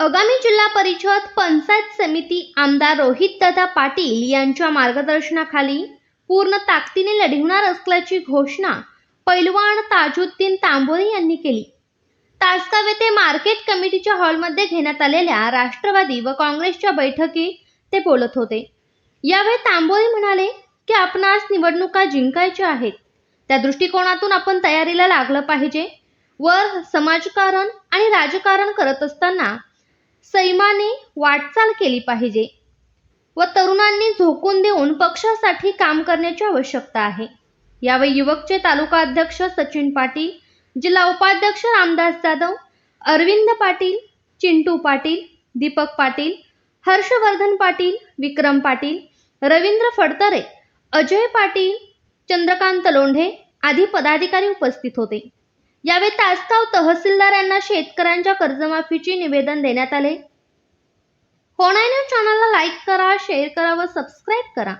आगामी जिल्हा परिषद पंचायत समिती आमदार रोहितदादा पाटील यांच्या मार्गदर्शनाखाली पूर्ण ताकदीने लढवणार असल्याची घोषणा पैलवान ताजुद्दीन तांबोरे यांनी केली. तासगाव येथे मार्केट कमिटीच्या हॉलमध्ये घेण्यात आलेल्या राष्ट्रवादी व काँग्रेसच्या बैठकीत ते बोलत होते. यावेळी तांबोरे म्हणाले की आपणास निवडणुका जिंकायच्या आहेत. त्या दृष्टिकोनातून आपण तयारीला लागलं पाहिजे. वर समाजकारण आणि राजकारण करत असताना सैमाने वाटचाल केली पाहिजे व तरुणांनी झोकून देऊन पक्षासाठी काम करण्याची आवश्यकता आहे. यावेळी युवकचे तालुका अध्यक्ष सचिन पाटील जिल्हा उपाध्यक्ष रामदास जाधव अरविंद पाटील चिंटू पाटील दीपक पाटील हर्षवर्धन पाटील विक्रम पाटील रवींद्र फडतरे अजय पाटील चंद्रकांत लोंढे आदी पदाधिकारी उपस्थित होते. यावेळी तासगाव तहसीलदार यांना शेतकऱ्यांच्या कर्जमाफीचे निवेदन देण्यात आले. होणाऱ्या चॅनलला लाईक करा शेअर करा व सबस्क्राईब करा.